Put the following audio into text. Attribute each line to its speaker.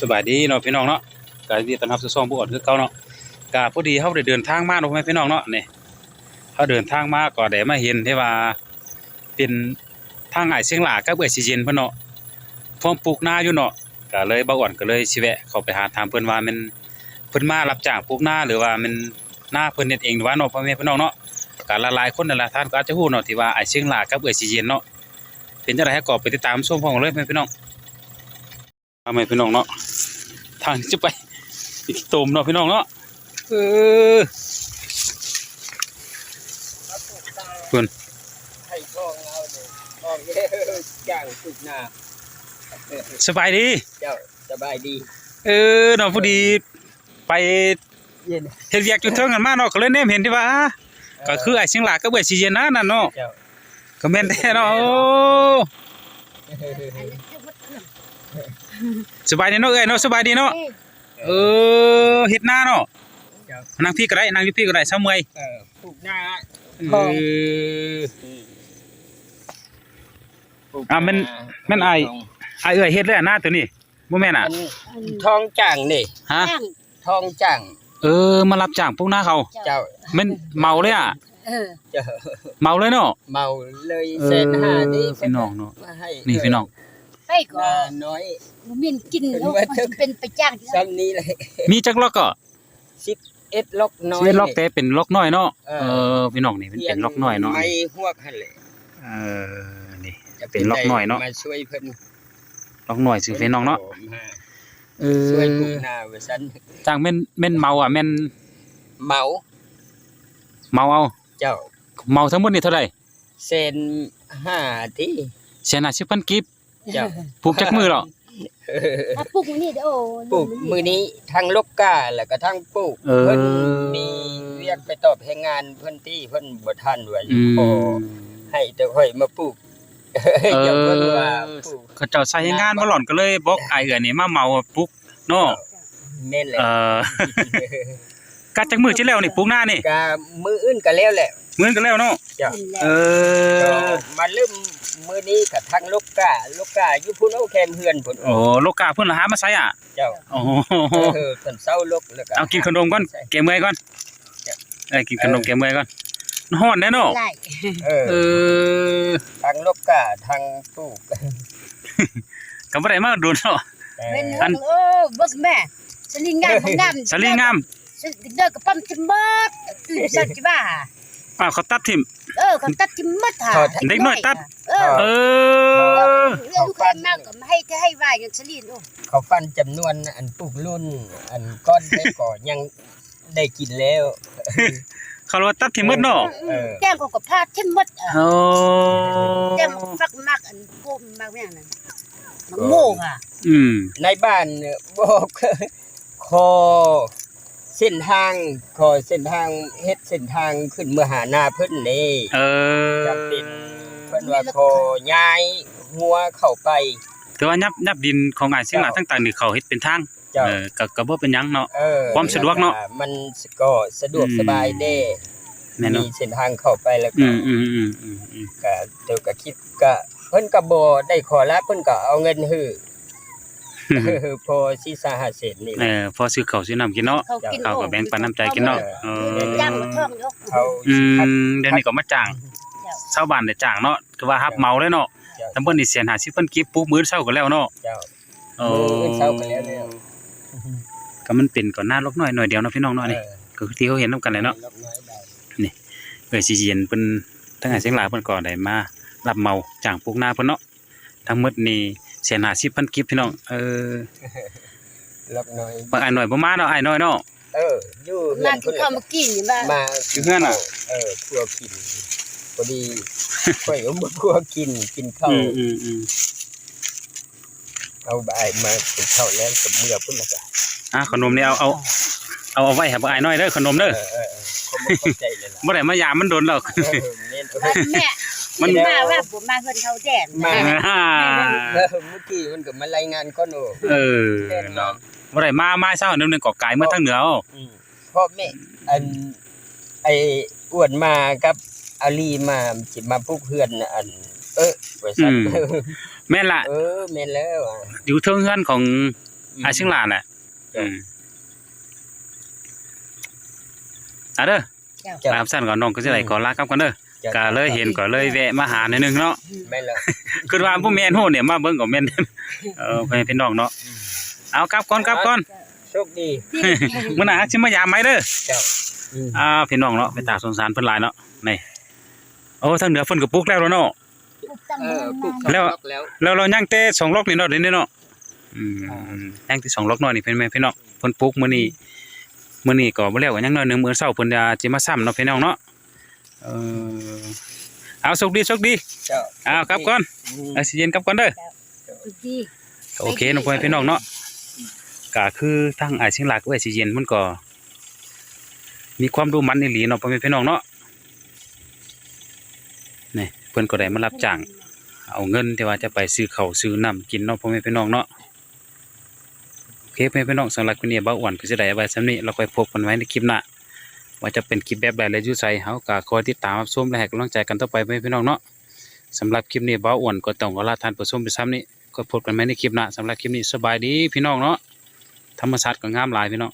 Speaker 1: สบายดีเนาะพี่น้องเนาะก็ยินดีต้อนรับสู่ช่องผู้อ่อนคือเก่าเนาะก็พอดีเฮาได้เดินทางมาเนาะพี่น้องเนาะนี่เฮาเดินทางมาก็ได้มาเห็นที่ว่าเป็นทางอ้ายเสียงหลากับเอื้อยสิเย็นเพิ่นเนาะพร้อมปลูกนาอยู่เนาะก็เลยบ่อ่อนก็เลยสิแวะเข้าไปหาถามเพิ่นว่ามันเพิ่นมารับจ้างปลูกนาหรือว่ามันหน้าเพิ่นเฮ็ดเองหรือว่าเนาะพ่อแม่พี่น้องเนาะก็หละลายคนนั่ละท่านก็อาจจะฮู้เนาะที่ว่าอ้ายเสียงหลากับเอื้อยสิเย็นเนาะเป็นจังได๋ก็ไปติดตามชมพร้อมกันเลยพ่อแม่พี่น้อง ทำไมพี่น้องเนาะทางจะไปอีกตูมเนาะพี่น้องเนาะเออเพิ่น
Speaker 2: ให้ทองเอาเลยทองเยอะจ้างสุกหน้า
Speaker 1: สบายดี
Speaker 2: เจ้าสบายดี
Speaker 1: เออเนาะพอดีไป
Speaker 2: เย็น
Speaker 1: เฮ็ดเวียกอยู่เทิงกันมาเนาะก็เลยแนมเห็นที่ว่าอ่าก็คือไอ้เชียงหลากก็เบื่อสิเย็นนะนั่นเนาะ
Speaker 2: เจ้า
Speaker 1: ก็แม่นแท้เนาะโอ้ สบายดีเนาะเอ้ยเนาะสบายดีเนาะเออเฮ็ดนาเนาะ
Speaker 2: เจ้า
Speaker 1: นั่งพี่ก็ได้นั่งอยู่พี่ก็ได้เช้าเมื่อย
Speaker 2: เออปลูกหน้า
Speaker 1: เออ
Speaker 2: ปลูก
Speaker 1: อะแม่น
Speaker 2: หา
Speaker 1: แม่นอ้ายไอ้เอ้ยเฮ็ดเลยอะหน้าตัวนี้บ่แม่นอะ
Speaker 2: อันทองจ้างนี่
Speaker 1: ฮะ
Speaker 2: ทองจ้าง
Speaker 1: เออมารับจ้างพวกหน้าเขา
Speaker 2: เจ้า
Speaker 1: แม่นเมาเลยอะ
Speaker 3: เออ
Speaker 2: เจ้า
Speaker 1: เมาเลยเนาะ
Speaker 2: เมาเลย
Speaker 1: เอ
Speaker 2: เซนห้านี่
Speaker 1: อพี่น้องเนาะ
Speaker 2: มาให้
Speaker 1: นี่พี่น้อง
Speaker 3: ไป
Speaker 2: ห
Speaker 3: ก่อ
Speaker 2: น้านน้อย
Speaker 3: บ่มีกินเนาะ
Speaker 2: เป็นว่า
Speaker 3: มันเป็นไปจ้างที่
Speaker 2: ซ้ำนี้เลย
Speaker 1: มีจักล็อกก็
Speaker 2: เอ็ดล็อกน้อย
Speaker 1: สิล็อกแต่เป็นล็อกน้อยเนาะ
Speaker 2: เออ
Speaker 1: เออพี่น้องนี่มันเป็นล็อกน้อยเนาะ
Speaker 2: ไม่หวกหั่นแหละ
Speaker 1: เออนี่เป็นล็อกน้อยเนาะ
Speaker 2: มาช่วยเพิ่น
Speaker 1: ล็อกน้อยสิพี่น้องเนาะ
Speaker 2: มา
Speaker 1: เอ
Speaker 2: ช่วยปลู
Speaker 1: อก
Speaker 2: หน้าว่าซั่น
Speaker 1: จ้างแม่นแม่นเมาอะแม่น
Speaker 2: เมา
Speaker 1: เมาเอา
Speaker 2: เจ้า
Speaker 1: เมาทั้งหมดนี่เท่าไหร่
Speaker 2: เซนห้าที่
Speaker 1: เสียหน้า10,000กิฟ
Speaker 2: เจ้า
Speaker 1: ผูกจักมือเหรอ
Speaker 3: ถ้าปลูกมื้อนี้เด้อโอ้
Speaker 2: ปลูกมือนี้ทั้งลกกาแล้วก็ทั้งปลูก
Speaker 1: เออ
Speaker 2: เพิ่นมีเรียกไปตอบให้งานเพิ่นที่เพิ่นบ่ทันว่า
Speaker 1: อืม
Speaker 2: ขอให้แต่ค่อยมาปลูก
Speaker 1: เออ
Speaker 2: เดี๋ยวเพิ่นว่าปลูก
Speaker 1: เขาเจ้าใช้งานบ่หล่อนก็เลยบอกไอ้เอื้อนี่มาเมาปลุกเนาะ
Speaker 2: แม่นแหละ
Speaker 1: เออกัดจักมือที่แล้วนี่ปลูกหน้านี่
Speaker 2: ก็มืออื่นก็แล้วแหละ
Speaker 1: เหมือนกันแล้วเนาะ
Speaker 2: เจ้า
Speaker 1: เอ
Speaker 2: ก็
Speaker 1: อ
Speaker 2: มาเริ่มมื้อนี้ก็ทั้งลกกาลกกาอยู่พุ่นเอาแคมเฮือนพุ่น
Speaker 1: โอ้โลกาเพิ่นละหามาใส่อะ
Speaker 2: เจ้า
Speaker 1: โอ้โห
Speaker 2: เออเพิ่นเซาลกแล้วก็
Speaker 1: เอากินขนมก่อนแกเมื่อยก่อนเอ้ยกินขนมแกเมื่อยก่อนฮ้อนแน่เนาะ
Speaker 3: ไล่
Speaker 2: เออ
Speaker 1: เออ
Speaker 2: ทั้งลกกาทั้งปลูก
Speaker 1: ก็บ่ได้มาโดนเนาะ
Speaker 3: เป็น
Speaker 1: อัน
Speaker 3: โอ้บ่แม่สลิงงามบ่งาม
Speaker 1: สลีงาม
Speaker 3: เด้อก็ปั๊มทิมเบิดตื่นสักจิบ้า
Speaker 1: อ้าวเขาตัดทิ่ม
Speaker 3: เออเขาตัดทิมหมดหา
Speaker 1: เด็กน้อยตัด
Speaker 3: เออ
Speaker 1: เออ
Speaker 3: เรื่องลูกค้ามากก็มาให้จะให้ว่าอย่างสลินโอ้
Speaker 2: เขาฟันจำนวนอันปลูกรุ่น อันก้อนได้ก่อนยังได้กินแล้ว
Speaker 1: เขาว่าตัดทิ่มหมดเนาะ
Speaker 2: เออ
Speaker 3: แก้มเขาก็พาทิมหมดอะ
Speaker 1: โอ้
Speaker 3: แก้มฟักมากอันโกมมากแม่นั้นมันโมกอะ
Speaker 1: อืม
Speaker 2: ในบ้านเนี่ยบอกคอ เส้นทางคอเส้นทางเฮ็ดเส้นทางขึ้นเมื่อหาหน้าเพิ่นนี่
Speaker 1: เออ
Speaker 2: จำเป็นเพิ่นว่าคอย้ายหัวเข้าไป
Speaker 1: แต่ว่ายับยับดินของอ้ายเสียงหลาต่างๆนี่เขาเฮ็ดเป็นทาง
Speaker 2: เจ้า
Speaker 1: เออก็ก็บ่เป็นหยังเนาะ
Speaker 2: เออ
Speaker 1: ความสะดวกเนาะ
Speaker 2: มันก็สะดวก
Speaker 1: อืม
Speaker 2: สบายเด้
Speaker 1: แม่น
Speaker 2: มี
Speaker 1: เนาะ
Speaker 2: เส้นทางเข้าไปแล้ว
Speaker 1: อื
Speaker 2: ก็
Speaker 1: มอืมอืมอืมอืม
Speaker 2: ก็เดี๋ยวก็คิดก็เพิ่นก็บ่ได้ขอละเพิ่นก็เอาเงินฮื้อ พอสิสาหาเศษนี่
Speaker 1: เออพอซื้อข้าวซื้อน้ำกินเนาะ
Speaker 3: เขากิน
Speaker 1: เขาก็แบ่งปันน้ำใจกินเนาะเออ
Speaker 3: จ้างมาท่องยก
Speaker 2: เขา
Speaker 1: อื
Speaker 2: สิคัด
Speaker 1: มเดี๋ยวนี้ก็มาจ้างชาวบ้านได้จ้างเนาะคือว่าฮับเมาเลยเนาะ
Speaker 2: เจ้า
Speaker 1: ตำบลนี่เสียน50เพิ่นเก็บปุ๊บมื้อเช้าก็แล้วเนาะ
Speaker 2: เจ้า
Speaker 1: โอ้
Speaker 2: มื้อเช้าก็แล้วแล้ว
Speaker 1: ก็มันเป็นก่อนหน้าลกน้อยหน่อยเดียวเนาะพี่น้องเนาะนี่ก็คือที่เขาเห็นนํกันเลยเนาะ
Speaker 2: ลดน้อยได้
Speaker 1: เอ้ยสิเย็นเพิ่นทั้งหาเสียงหลายเพิ่นก็ได้มารับเมาจ้างปลูกนาเพิ่นเนาะทั้งหมดนี่ เสียน50,000กิบพี่น้องเออ
Speaker 2: ลดน้อย
Speaker 1: บางอ้ายน้อยบ่มาเนาะอ้ายน้อยเนาะ
Speaker 2: เอออยู่
Speaker 3: มา
Speaker 2: เพื่อน
Speaker 3: กินข้าวมากินนี่บ้า
Speaker 2: มา
Speaker 1: อยู่เพื่อนอะ
Speaker 2: เออครัวกินพอดีข่อยเอามาครัวกินกินข้าว
Speaker 1: อืมอืมอืม
Speaker 2: เอาบ่ายมากินข้าวแล้วกับเมื่อพุ่นละก็
Speaker 1: อะขนมนี่เอาเอาเอาเอาไว้ให้บ่อ้ายน้อยเด้อขนม
Speaker 2: เอ
Speaker 1: เด้อ
Speaker 2: อเออเออผมบ่ เข้าใจเลยล่ะ
Speaker 1: บ่ได้มายามมันโดนหรอก
Speaker 2: เออเน้นเออ
Speaker 3: แม่
Speaker 1: มั
Speaker 3: มันนมาว่าผมมาเพิ่นเขาแดน
Speaker 2: มา
Speaker 1: อ่า
Speaker 2: เออเมื่อกี้มันก็มารายงานก่อนโอ้
Speaker 1: เออเนาะบ่ได้มามาเช้านึงนึงก็กายมาทางเหนือเอา
Speaker 2: อืมพ่อแม่อันไอ้อ้วนมากับอาลีมาสิมาปลูกเฮือนน่ะอัน เออว่าซั่น
Speaker 1: แม่นล่ะ
Speaker 2: เออแม่นแล้วอะ
Speaker 1: อยู่เทิงเฮือนของอ้ายเชียงหลานน่ะ อืมอะเด้อ
Speaker 2: เจ้า
Speaker 1: ตามสั้นก่อนน้องก็สิได้ขอลากลับกันเด้อ
Speaker 2: จ้า
Speaker 1: ก็เลยเห็นก็เลยแวะมาหาหน่อยหนึงเนาะ
Speaker 2: แม่นแล้ว
Speaker 1: คือว่าบ่แม่นโหเนี่ยมาเบิ่งก็แม่นเออเพิ่นพี่น้องเนาะเอากลับก่อนกลับก่อน
Speaker 2: โชคดี
Speaker 1: มื้อหน้าสิมายามไหมเด้อ
Speaker 2: เจ้าอืม
Speaker 1: อ่าพี่น้องเนาะไปตากสงสารเพิ่นหลายเนาะนี่โอ้ทางเหนือเพิ่นก็ปลูกแล้วเนาะ
Speaker 2: เออปลูกสอง
Speaker 1: แล้ว
Speaker 2: ล็อกแล้ว
Speaker 1: แล้วเรายังแต่สองล็อกนี่เนาะเดี๋ยวนี้เนาะอืม
Speaker 2: อ่า
Speaker 1: ยังที่สองล็อกน้อยนี่เพิ่นแม่นพี่น้องเพิ่นปลูกมื้อนี้ มื้อนี้ก็บ่แล้วก็ยังน้อยหนึงมื้อเช้าเพิ่นจะสิมาซ้ำเนาะพี่น้องเนาะเออเอาโชคดีโชคดี
Speaker 2: เจ้า
Speaker 1: เอากลับก่อน
Speaker 2: อืม
Speaker 1: เอาสิเย็นกลับก่อนเด้อ
Speaker 3: ดี
Speaker 1: ก็โอเคเนาะพ่อแม่พี่น้องเนาะก็คือทางอ้ายเชียงหลักเอ้ยสิเย็นมันก็ มีความรู้มันอีหลีเนาะพ่อแม่พี่น้องเนาะนี่เพิ่นก็ได้มารับจ้างเอาเงินที่ว่าจะไปซื้อข้าวซื้อน้ำกินเนาะพ่อแม่พี่น้องเนาะ โอเคพ่อแม่พี่น้องสำหรับคลิปนี้บ้าอ้วนก็สิได้เอาไว้สำนี้เราค่อยพบกันไว้ในคลิปหน้าว่าจะเป็นคลิปแบบใดและยุ่ใสเฮาก็คอยติดตามรับชมและให้กำลังใจกันต่อไปพ่อแม่พี่น้องเนาะสำหรับคลิปนี้บ้าอ้วนก็ต้องขอลาท่านผู้ชมไปซ้ำนี้ก็พบกันไว้ในคลิปหน้าสำหรับคลิปนี้สบายดีพี่น้องเนาะธรรมชาติก็งามหลายพี่น้อง